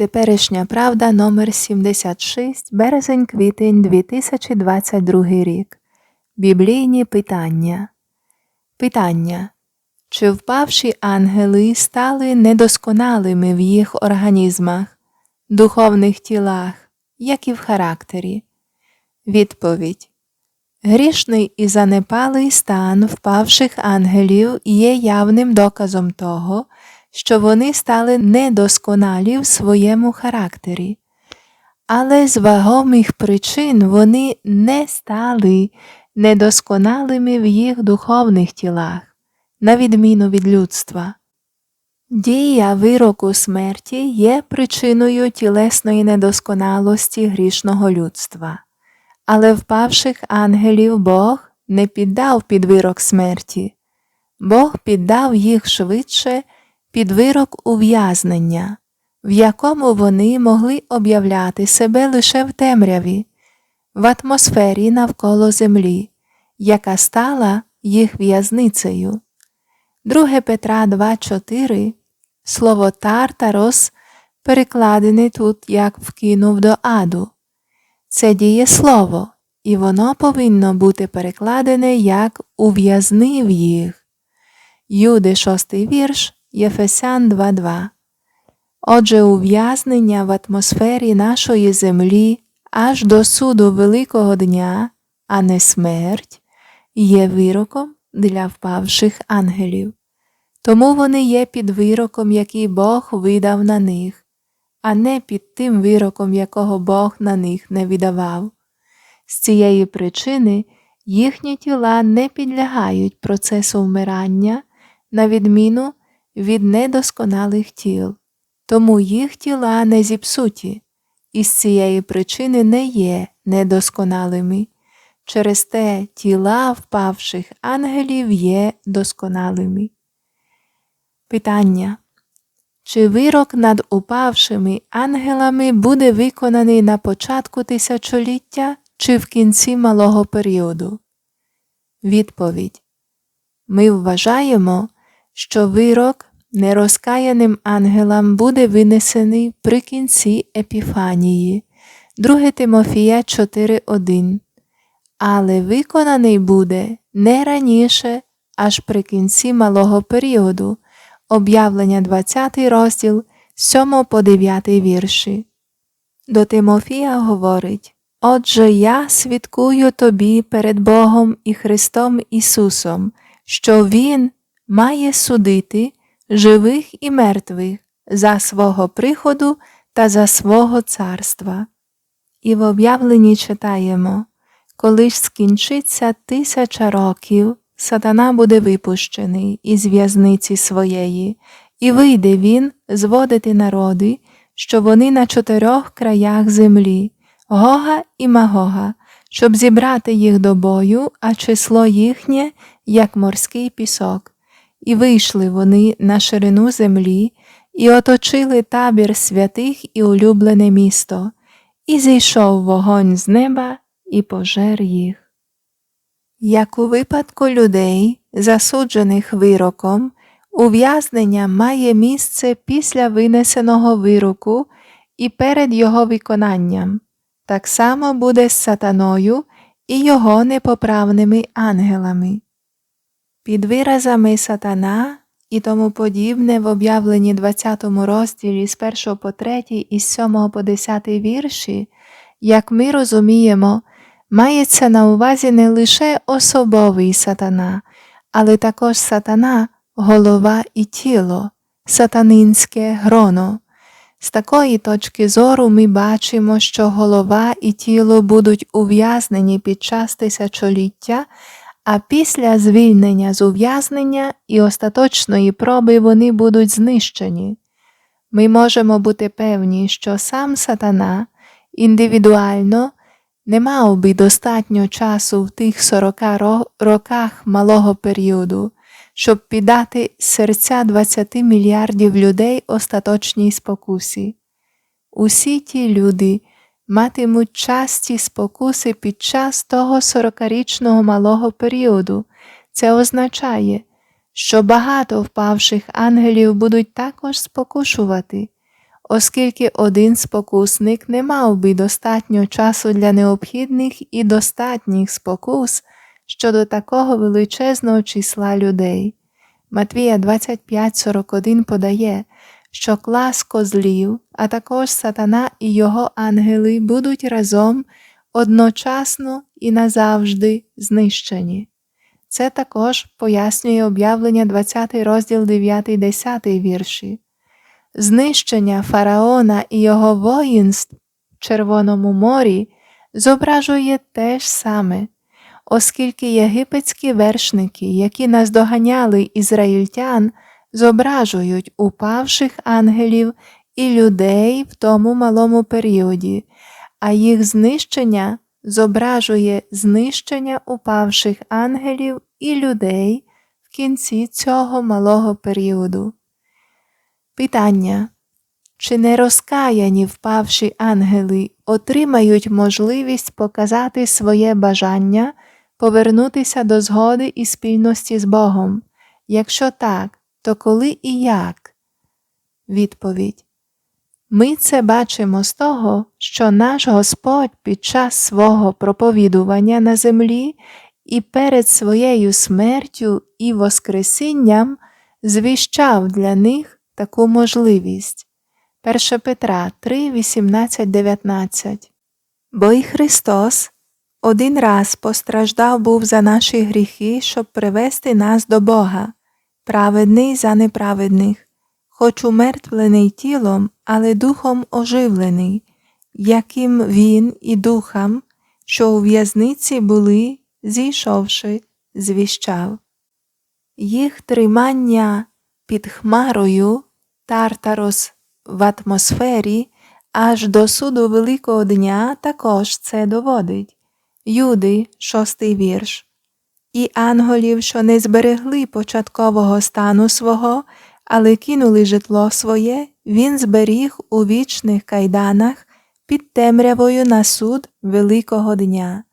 Теперішня правда номер 76 березень квітень 2022 рік. Біблійні питання. Питання. Чи впавші ангели стали недосконалими в їх організмах, духовних тілах, як і в характері? Відповідь. Грішний і занепалий стан впавших ангелів є явним доказом того, що вони стали недосконалі в своєму характері, але з вагомих причин вони не стали недосконалими в їх духовних тілах, на відміну від людства. Дія вироку смерті є причиною тілесної недосконалості грішного людства, але впавших ангелів Бог не піддав під вирок смерті, Бог піддав їх швидше під вирок ув'язнення, в якому вони могли об'являти себе лише в темряві, в атмосфері навколо землі, яка стала їх в'язницею. 2 Петра 2,4 Слово Тартарос перекладене тут як вкинув до аду. Це дієслово, і воно повинно бути перекладене як ув'язнив їх. Юди, шостий вірш, Єфесян 2.2. Отже, ув'язнення в атмосфері нашої землі аж до суду Великого дня, а не смерть, є вироком для впавших ангелів. Тому вони є під вироком, який Бог видав на них, а не під тим вироком, якого Бог на них не видавав. З цієї причини їхні тіла не підлягають процесу вмирання, на відміну від недосконалих тіл, тому їх тіла не зіпсуті, і з цієї причини не є недосконалими. Через те тіла впавших ангелів є досконалими. Питання. Чи вирок над упавшими ангелами буде виконаний на початку тисячоліття чи в кінці малого періоду? Відповідь. Ми вважаємо, що вирок нерозкаяним ангелам буде винесений при кінці Епіфанії. 2 Тимофія 4.1, але виконаний буде не раніше, аж при кінці малого періоду, об'явлення 20 розділ 7 по 9 вірші. До Тимофія говорить Отже, я свідкую тобі перед Богом і Христом Ісусом, що Він має судити живих і мертвих за свого приходу та за свого царства. І в об'явленні читаємо коли ж скінчиться тисяча років, сатана буде випущений із в'язниці своєї, і вийде він зводити народи, що вони на чотирьох краях землі, Гога і Магога, щоб зібрати їх до бою, а число їхнє, як морський пісок. І вийшли вони на ширину землі, і оточили табір святих і улюблене місто, і зійшов вогонь з неба і пожер їх. Як у випадку людей, засуджених вироком, ув'язнення має місце після винесеного вироку і перед його виконанням, так само буде з сатаною і його непоправними ангелами. Під виразами сатана і тому подібне в об'явленні 20 розділі з 1 по 3 і з 7 по 10 вірші, як ми розуміємо, мається на увазі не лише особовий сатана, але також сатана, голова і тіло, сатанинське гроно. З такої точки зору ми бачимо, що голова і тіло будуть ув'язнені під час тисячоліття, а після звільнення з ув'язнення і остаточної проби вони будуть знищені. Ми можемо бути певні, що сам сатана індивідуально не мав би достатньо часу в тих 40 роках малого періоду, щоб піддати серця 20 мільярдів людей остаточній спокусі. Усі ті люди матимуть часті спокуси під час того 40-річного малого періоду. Це означає, що багато впавших ангелів будуть також спокушувати. оскільки один спокусник не мав би достатньо часу для необхідних і достатніх спокус щодо такого величезного числа людей. Матвія 25.41 подає, що клас козлів, а також сатана і його ангели будуть разом одночасно і назавжди знищені. Це також пояснює об'явлення 20 розділ 9-10 вірші. Знищення фараона і його воїнств в Червоному морі зображує те ж саме, оскільки єгипетські вершники, які наздоганяли ізраїльтян, зображують упавших ангелів і людей в тому малому періоді, а їх знищення зображує знищення упавших ангелів і людей в кінці цього малого періоду. Питання. Чи нерозкаяні впавші ангели отримають можливість показати своє бажання повернутися до згоди і спільності з Богом? Якщо так, то коли і як? Відповідь. Ми це бачимо з того, що наш Господь під час свого проповідування на землі і перед своєю смертю і Воскресінням звіщав для них таку можливість. 1 Петра 3, 18, 19 Бо і Христос один раз постраждав був за наші гріхи, щоб привести нас до Бога, праведний за неправедних хоч умертвлений тілом, але духом оживлений, яким він і духам, що у в'язниці були, зійшовши, звіщав. Їх тримання під хмарою Тартарос в атмосфері аж до суду Великого дня також це доводить. Юди, шостий вірш. І анголів, що не зберегли початкового стану свого, але кинули житло своє, він зберіг у вічних кайданах під темрявою на суд Великого дня.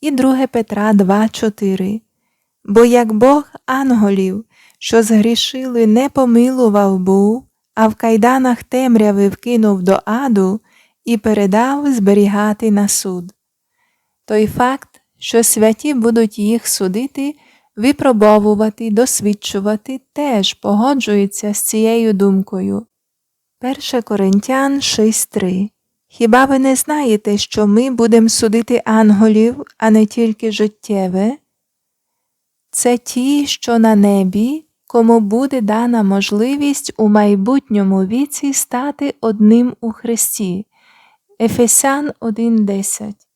І 2 Петра 2,4 Бо як Бог анголів, що згрішили, не помилував був, а в кайданах темряви вкинув до аду і передав зберігати на суд. Той факт, що святі будуть їх судити, випробовувати, досвідчувати теж погоджується з цією думкою. 1 Коринтян 6.3 Хіба ви не знаєте, що ми будемо судити анголів, а не тільки життєве? Це ті, що на небі, кому буде дана можливість у майбутньому віці стати одним у Христі. Ефесян 1.10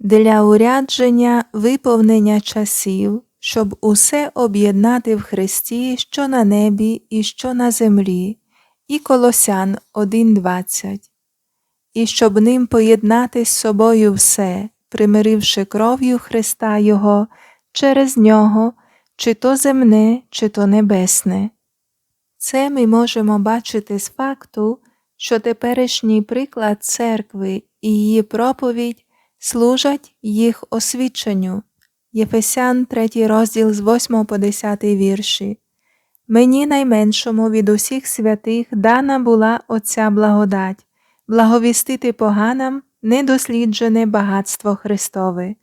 Для урядження виповнення часів щоб усе об'єднати в Христі, що на небі і що на землі, і Колосян 1.20, і щоб ним поєднати з собою все, примиривши кров'ю Христа Його через нього, чи то земне, чи то небесне. Це ми можемо бачити з факту, що теперішній приклад церкви і її проповідь служать їх освіченню. Єфесян 3 розділ з 8 по 10 вірші. Мені найменшому від усіх святих дана була оця благодать, благовістити поганам недосліджене багатство Христове,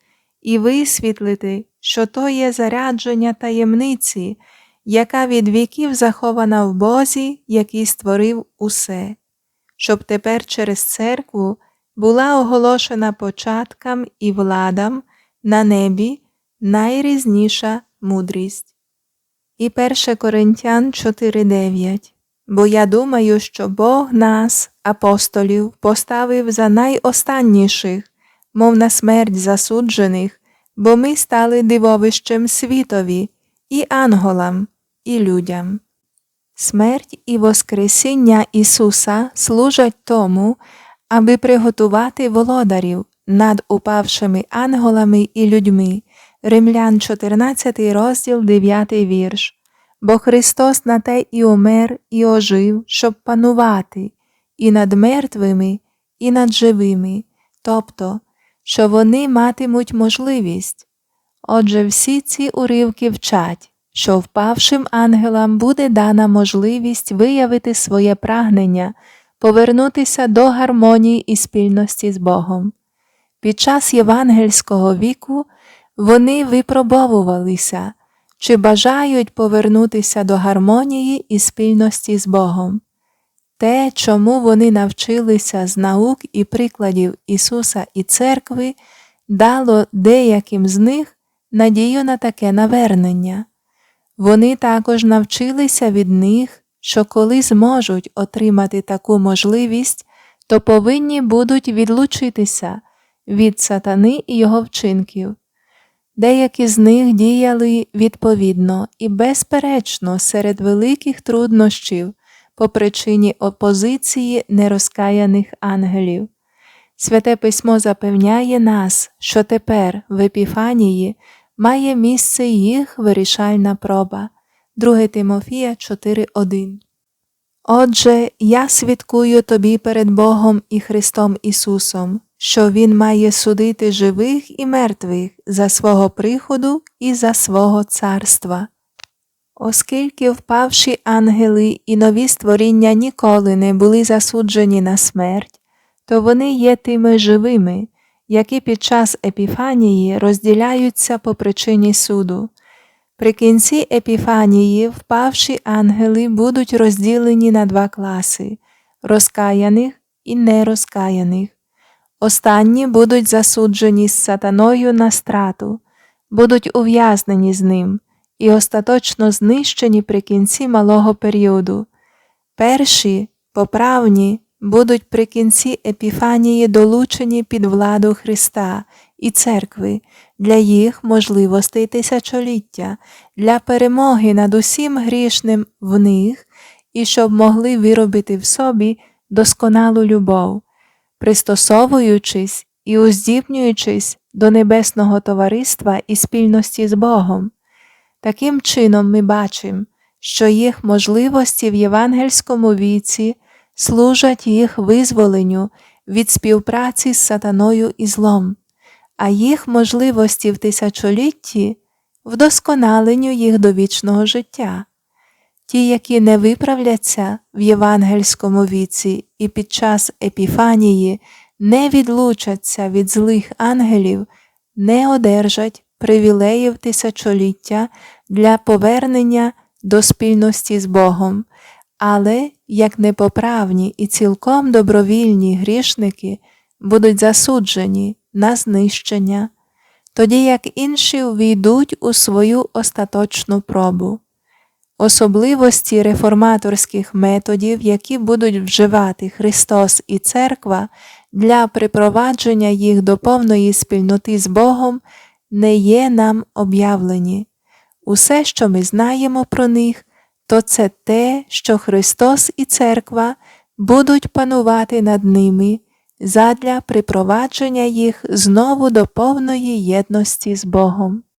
і висвітлити, що то є зарядження таємниці, яка від віків захована в Бозі, який створив усе, щоб тепер через церкву була оголошена початкам і владам на небі найрізніша мудрість. І 1 Коринтян 4.9 Бо я думаю, що Бог нас, апостолів, поставив за найостанніших, мов на смерть засуджених, бо ми стали дивовищем світові, і анголам, і людям. Смерть і Воскресіння Ісуса служать тому, аби приготувати володарів над упавшими анголами і людьми, Римлян 14 розділ 9 вірш. Бо Христос на те і умер, і ожив, щоб панувати і над мертвими, і над живими, тобто, що вони матимуть можливість. Отже, всі ці уривки вчать, що впавшим ангелам буде дана можливість виявити своє прагнення, повернутися до гармонії і спільності з Богом. Під час євангельського віку вони випробовувалися, чи бажають повернутися до гармонії і спільності з Богом. Те, чому вони навчилися з наук і прикладів Ісуса і Церкви, дало деяким з них надію на таке навернення. Вони також навчилися від них, що коли зможуть отримати таку можливість, то повинні будуть відлучитися від сатани і його вчинків. Деякі з них діяли відповідно і безперечно серед великих труднощів по причині опозиції нерозкаяних ангелів. Святе письмо запевняє нас, що тепер в Епіфанії має місце їх вирішальна проба. 2 Тимофія 4.1 Отже, я свідкую тобі перед Богом і Христом Ісусом, що Він має судити живих і мертвих за свого приходу і за свого царства. Оскільки впавші ангели і нові створіння ніколи не були засуджені на смерть, то вони є тими живими, які під час епіфанії розділяються по причині суду. При кінці епіфанії впавші ангели будуть розділені на два класи розкаяних і нерозкаяних. Останні будуть засуджені з сатаною на страту, будуть ув'язнені з ним і остаточно знищені при кінці малого періоду. Перші, поправні, будуть при кінці епіфанії долучені під владу Христа і церкви для їх можливостей тисячоліття, для перемоги над усім грішним в них і щоб могли виробити в собі досконалу любов, пристосовуючись і уздібнюючись до небесного товариства і спільності з Богом. Таким чином ми бачимо, що їх можливості в євангельському віці служать їх визволенню від співпраці з сатаною і злом, а їх можливості в тисячолітті вдосконаленню їх до вічного життя. Ті, які не виправляться в євангельському віці і під час епіфанії не відлучаться від злих ангелів, не одержать привілеїв тисячоліття для повернення до спільності з Богом, але як непоправні і цілком добровільні грішники будуть засуджені на знищення, тоді як інші увійдуть у свою остаточну пробу. Особливості реформаторських методів, які будуть вживати Христос і Церква для припровадження їх до повної спільноти з Богом, не є нам об'явлені. Усе, що ми знаємо про них, то це те, що Христос і Церква будуть панувати над ними задля припровадження їх знову до повної єдності з Богом.